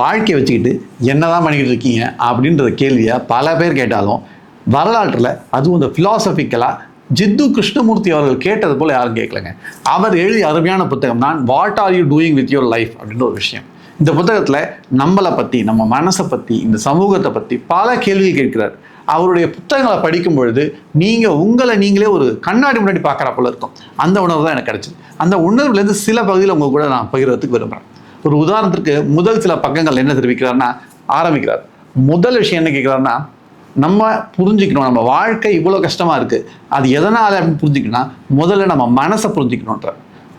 வாழ்க்கையை வச்சுக்கிட்டு என்னதான் பண்ணிக்கிட்டு இருக்கீங்க அப்படின்ற கேள்வியை பல பேர் கேட்டாலும் வரலாற்றில் அதுவும் இந்த ஃபிலாசபிக்கலாக ஜித்து கிருஷ்ணமூர்த்தி அவர்கள் கேட்டது போல் யாரும் கேட்கலங்க. அவர் எழுதிய அருமையான புத்தகம் தான் what are you doing with your life அப்படின்ற ஒரு விஷயம். இந்த புத்தகத்தில் நம்மளை பற்றி நம்ம மனசை பற்றி இந்த சமூகத்தை பற்றி பல கேள்வி கேட்கிறார். அவருடைய புத்தகங்களை படிக்கும் பொழுது நீங்கள் உங்களை நீங்களே ஒரு கண்ணாடி முன்னாடி பார்க்குற போல இருக்கும். அந்த உணர்வு தான் எனக்கு கிடச்சிது. அந்த உணர்வுலேருந்து சில பகுதியில் உங்கள் கூட நான் பகிர்றதுக்கு விரும்புகிறேன் ஒரு உதாரணத்துக்கு முதல் சில பக்கங்கள் என்ன தெரிவிக்கிறாருன்னா ஆரம்பிக்கிறார். முதல் விஷயம் என்ன கேட்குறாருன்னா நம்ம புரிஞ்சுக்கணும் நம்ம வாழ்க்கை இவ்வளோ கஷ்டமாக இருக்குது அது எதனால் அப்படின்னு புரிஞ்சுக்கணும்னா முதல்ல நம்ம மனசை புரிஞ்சுக்கணுன்ற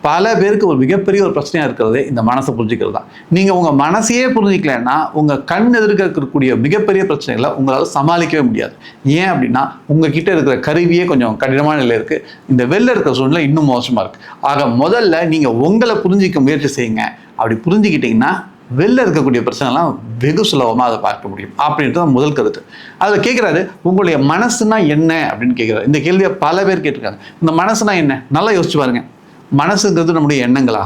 பல பேருக்கு ஒரு மிகப்பெரிய ஒரு பிரச்சனையாக இருக்கிறது இந்த மனசை புரிஞ்சுக்கிறது தான். நீங்கள் உங்கள் மனசையே புரிஞ்சிக்கலன்னா உங்கள் கண் எதிர்க்க இருக்கக்கூடிய மிகப்பெரிய பிரச்சனைகளை உங்களால் சமாளிக்கவே முடியாது. ஏன் அப்படின்னா உங்ககிட்ட இருக்கிற கருவியே கொஞ்சம் கடினமான நிலை இருக்குது இந்த வெளில இருக்கிற சூழ்நிலை இன்னும் மோசமாக இருக்குது ஆக முதல்ல நீங்கள் உங்களை புரிஞ்சிக்க முயற்சி செய்யுங்க. அப்படி புரிஞ்சுக்கிட்டிங்கன்னா வெளில இருக்கக்கூடிய பிரச்சனைலாம் வெகு சுலபமாக அதை பார்க்க முடியும். அப்படின்றது தான் முதல் கருத்து. அதில் கேட்குறாரு உங்களுடைய மனசுனா என்ன? அப்படின்னு கேட்குறாரு இந்த கேள்வியை பல பேர் கேட்டிருக்காங்க. இந்த மனசுனா என்ன? நல்லா யோசிச்சு பாருங்கள் மனசுங்கிறது நம்முடைய எண்ணங்களா?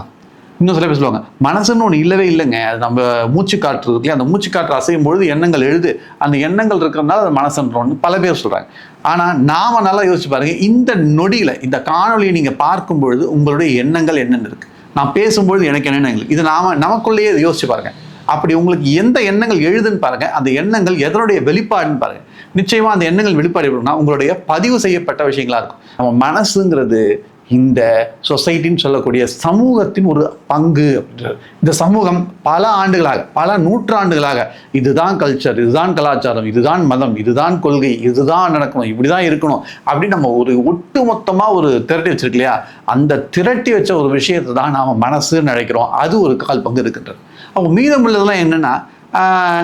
இன்னும் சில பேர் சொல்லுவாங்க மனசுன்னு ஒன்று இல்லவே இல்லைங்க. அது நம்ம மூச்சு காற்று இருக்கு அந்த மூச்சு காற்று அசையும் பொழுது எண்ணங்கள் எழுது. அந்த எண்ணங்கள் இருக்கிறதுனால அது மனசுன்றோன்னு பல பேர் சொல்கிறாங்க ஆனால் நாம் நல்லா யோசிச்சு பாருங்க இந்த நொடியில் இந்த காணொலியை நீங்கள் பார்க்கும் பொழுது உங்களுடைய எண்ணங்கள் என்னென்ன இருக்குது நான் பேசும்பொழுது எனக்கு என்னென்ன இது நாம் நமக்குள்ளேயே இதை யோசிச்சு பாருங்க. அப்படி உங்களுக்கு எந்த எண்ணங்கள் எழுதுன்னு பாருங்க அந்த எண்ணங்கள் எதனுடைய வெளிப்பாடுன்னு பாருங்க. நிச்சயமா அந்த எண்ணங்கள் வெளிப்பாடு எப்படின்னா உங்களுடைய பதிவு செய்யப்பட்ட விஷயங்களா இருக்கும். நம்ம மனசுங்கிறது இந்த சொசைட்டின்னு சொல்லக்கூடிய சமூகத்தின் ஒரு பங்கு அப்படின்றது இந்த சமூகம் பல ஆண்டுகளாக பல நூற்றாண்டுகளாக இதுதான் கல்ச்சர் இதுதான் கலாச்சாரம் இதுதான் மதம் இதுதான் கொள்கை இதுதான் நடக்கணும் இப்படி தான் இருக்கணும் அப்படின்னு நம்ம ஒரு ஒட்டு மொத்தமாக ஒரு திரட்டி வச்சிருக்கு இல்லையா? அந்த திரட்டி வச்ச ஒரு விஷயத்தை தான் நாம் மனசுன்னு நினைக்கிறோம். அது ஒரு கால் பங்கு இருக்கின்றது. அப்போ மீதமுள்ளதெல்லாம் உள்ளதெல்லாம் என்னென்னா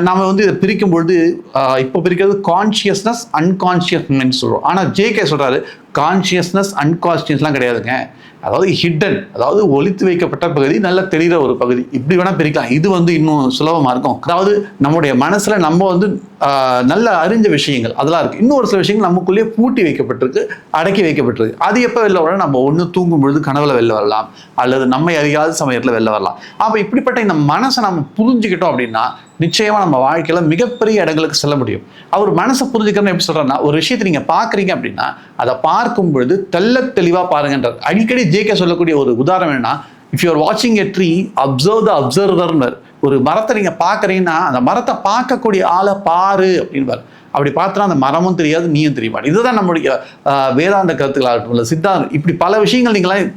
நாம வந்து இதை பிரிக்கும் பொழுது இப்போ பிரிக்கிறது கான்ஷியஸ்னஸ் அன்கான்ஷியஸ்னஸ் சொல்கிறோம் ஆனால் ஜேகே சொல்கிறாரு கான்ஷியஸ்னஸ் அன்கான்ஷியஸ்லாம் கிடையாதுங்க. அதாவது ஹிட்டன் அதாவது ஒழித்து வைக்கப்பட்ட பகுதி நல்ல தெரிகிற ஒரு பகுதி. இப்படி வேணால் பிரிக்கலாம். இது வந்து இன்னும் சுலபமாக இருக்கும். அதாவது நம்முடைய மனசில் நம்ம வந்து நல்ல அறிஞ்ச விஷயங்கள் அதெல்லாம் இருக்குது இன்னும் ஒரு சில விஷயங்கள் நமக்குள்ளேயே பூட்டி வைக்கப்பட்டிருக்கு அடக்கி வைக்கப்பட்டிருக்கு. அது எப்போ வெளில வரலாம் நம்ம ஒன்று தூங்கும் பொழுது கனவுல வெளில வரலாம். அல்லது நம்மை அறியாத சமயத்தில் வெளில வரலாம். அப்போ இப்படிப்பட்ட இந்த மனசை நம்ம புரிஞ்சுக்கிட்டோம் அப்படின்னா நிச்சயமாக நம்ம வாழ்க்கையில் மிகப்பெரிய இடங்களுக்கு செல்ல முடியும். அவர் மனசை புரிஞ்சுக்கிறேன்னு எப்படி சொல்கிறேன்னா ஒரு விஷயத்தை நீங்கள் பார்க்குறீங்க அப்படின்னா அதை பார்த்து பார்க்கும் பொழுது தெல்ல தெளிவா பாருங்கன்றார். அடிக்கடி ஜேகே சொல்லக்கூடிய ஒரு உதாரணம் என்னன்னா இஃப் யூஆர் வாட்சிங் எ ட்ரீ அப்சர்வ் த அப்சர்வர்னர் ஒரு மரத்தை நீங்கள் பார்க்குறீங்கன்னா அந்த மரத்தை பார்க்கக்கூடிய ஆளை பாரு அப்படின்பார். அப்படி பார்த்தா அந்த மரமும் தெரியாது நீயும் தெரியுமா இதுதான் நம்முடைய வேதாந்த கருத்துக்களாகட்டும் இல்லை சித்தாந்தம். இப்படி பல விஷயங்கள் நீங்களாம்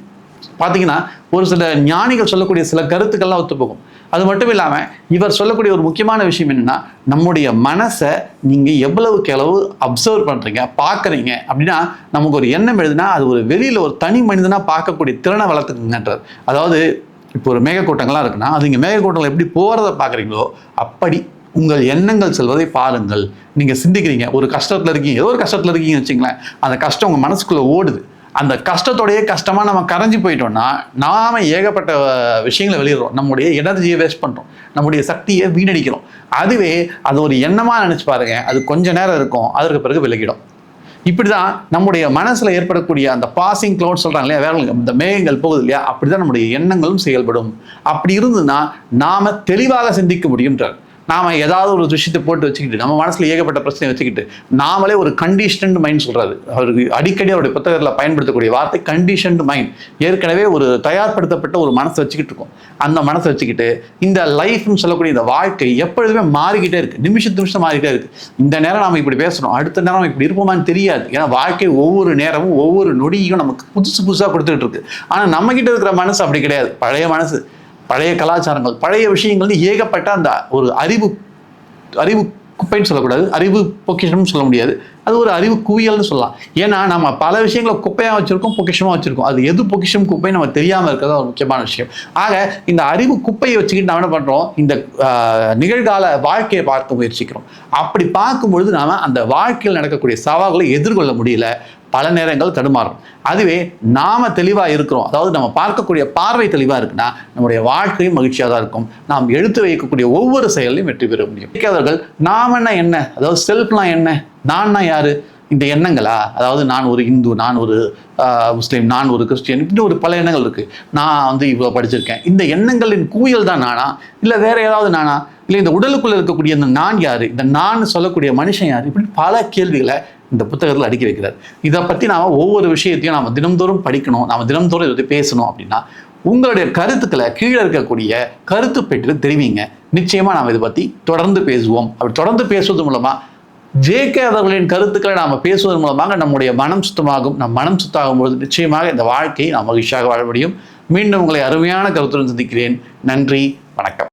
பார்த்தீங்கன்னா ஒரு சில ஞானிகள் சொல்லக்கூடிய சில கருத்துக்கள்லாம் ஒத்துப்போகும். அது மட்டும் இல்லாமல் இவர் சொல்லக்கூடிய ஒரு முக்கியமான விஷயம் என்னென்னா நம்முடைய மனசை நீங்கள் எவ்வளவுக்கு எவ்வளவு அப்சர்வ் பண்ணுறீங்க பார்க்குறீங்க அப்படின்னா நமக்கு ஒரு எண்ணம் எழுதுனா அது ஒரு வெளியில் ஒரு தனி மனிதனாக பார்க்கக்கூடிய திறனை வளர்த்துக்குங்கன்றார். அதாவது இப்போ ஒரு மேகக்கூட்டங்கள்லாம் இருக்குன்னா அது இங்கே மேகக்கூட்டங்கள் எப்படி போகிறத பார்க்குறீங்களோ அப்படி உங்கள் எண்ணங்கள் செல்வதை பாருங்கள். நீங்கள் சிந்திக்கிறீங்க ஒரு கஷ்டத்தில் இருக்கீங்க ஏதோ ஒரு கஷ்டத்தில் இருக்கீங்கன்னு வச்சுங்களேன் அந்த கஷ்டம் உங்கள் மனசுக்குள்ளே ஓடுது. அந்த கஷ்டத்தோடைய கஷ்டமாக நம்ம கரைஞ்சு போயிட்டோம்னா நாம் ஏகப்பட்ட விஷயங்களை வெளியிடுறோம். நம்முடைய எனர்ஜியை வேஸ்ட் பண்ணுறோம் நம்முடைய சக்தியை வீணடிக்கிறோம். அதுவே அது ஒரு எண்ணமாக நினச்சி பாருங்க. அது கொஞ்ச நேரம் இருக்கும். அதற்கு பிறகு விலகிடும். இப்படிதான் நம்முடைய மனசில் ஏற்படக்கூடிய அந்த பாசிங் க்ளவுட் சொல்கிறாங்க இல்லையா? வேற இந்த மேகங்கள் போகுது இல்லையா? அப்படிதான் நம்முடைய எண்ணங்களும் செயல்படும். அப்படி இருந்ததுன்னா நாம் தெளிவாக சிந்திக்க முடியுன்றார் நாம் ஏதாவது ஒரு விஷயத்தை போட்டு வச்சுக்கிட்டு நம்ம மனசில் ஏகப்பட்ட பிரச்சனை வச்சுக்கிட்டு நாமளே ஒரு கண்டிஷன்டு மைண்ட் சொல்கிறாரு அவருக்கு அடிக்கடி அவருடைய புத்தகத்தில் பயன்படுத்தக்கூடிய வார்த்தை கண்டிஷன்டு மைண்ட் ஏற்கனவே ஒரு தயார்படுத்தப்பட்ட ஒரு மனசை வச்சுக்கிட்டு இருக்கோம். அந்த மனசை வச்சுக்கிட்டு இந்த லைஃப்னு சொல்லக்கூடிய இந்த வாழ்க்கை எப்பொழுதுமே மாறிக்கிட்டே இருக்குது நிமிஷத்து நிமிஷம் மாறிக்கிட்டே இருக்குது இந்த நேரம் நாம் இப்படி பேசுகிறோம் அடுத்த நேரம் இப்படி இருப்போமான்னு தெரியாது. ஏன்னா வாழ்க்கை ஒவ்வொரு நேரமும் ஒவ்வொரு நொடியும் நமக்கு புதுசு புதுசாக கொடுத்துட்டு இருக்கு. ஆனால் நம்மக்கிட்ட இருக்கிற மனசு அப்படி கிடையாது. பழைய மனசு. பழைய கலாச்சாரங்கள் பழைய விஷயங்கள்னு ஏகப்பட்ட அந்த ஒரு அறிவு அறிவு குப்பைன்னு சொல்லக்கூடாது. அறிவு பொக்கிஷம்னு சொல்ல முடியாது. அது ஒரு அறிவு குவியல்னு சொல்லலாம். ஏன்னா நம்ம பல விஷயங்களை குப்பையாக வச்சிருக்கோம் பொக்கிஷமாக வச்சிருக்கோம். அது எது பொக்கிஷம் குப்பை நம்ம தெரியாமல் இருக்கிறது ஒரு முக்கியமான விஷயம். ஆக இந்த அறிவு குப்பையை வச்சுக்கிட்டு நம்ம என்ன பண்ணுறோம் இந்த நிகழ்கால வாழ்க்கையை பார்க்க முயற்சிக்கிறோம். அப்படி பார்க்கும்பொழுது நாம் அந்த வாழ்க்கையில் நடக்கக்கூடிய சவால்களை எதிர்கொள்ள முடியல. பல நேரங்கள் தடுமாறும். அதுவே நாம தெளிவாக இருக்கிறோம். அதாவது நம்ம பார்க்கக்கூடிய பார்வை தெளிவாக இருக்குன்னா நம்முடைய வாழ்க்கையும் மகிழ்ச்சியாக தான் இருக்கும். நாம் எடுத்து வைக்கக்கூடிய ஒவ்வொரு செயலையும் வெற்றி பெற முடியும். கேட்காதவர்கள் நாம என்ன என்ன? அதாவது செல்ஃப்லாம் என்ன? நான்னா யாரு? இந்த எண்ணங்களா? அதாவது நான் ஒரு இந்து நான் ஒரு முஸ்லீம் நான் ஒரு கிறிஸ்டியன் இப்படி ஒரு பல எண்ணங்கள் இருக்குது நான் வந்து இவ்வளோ படிச்சிருக்கேன். இந்த எண்ணங்களின் குவியல் தான் நானா? இல்லை வேற ஏதாவது நானா? இல்லை இந்த உடலுக்குள்ளே இருக்கக்கூடிய இந்த நான் யார்? இந்த நான் சொல்லக்கூடிய மனுஷன் யார்? இப்படி பல கேள்விகளை இந்த புத்தகத்தில் அடுக்கி வைக்கிறார். இதை பற்றி நாம் ஒவ்வொரு விஷயத்தையும் நாம் தினம்தோறும் படிக்கணும் நாம் தினம்தோறும் இதை பற்றி பேசணும் அப்படின்னா உங்களுடைய கருத்துக்களை கீழே இருக்கக்கூடிய கருத்து பெற்று தெரிவிங்க. நிச்சயமாக நாம் இதை பற்றி தொடர்ந்து பேசுவோம். அப்படி தொடர்ந்து பேசுவது மூலமாக ஜேகே அவர்களின் கருத்துக்களை நாம் பேசுவதன் மூலமாக நம்முடைய மனம் சுத்தமாகும். நம் மனம் சுத்தமாகும் பொழுது நிச்சயமாக இந்த வாழ்க்கையை நாம் மகிழ்ச்சியாக வாழ முடியும். மீண்டும் உங்களை அருமையான கருத்துடன் சந்திக்கிறேன். நன்றி வணக்கம்.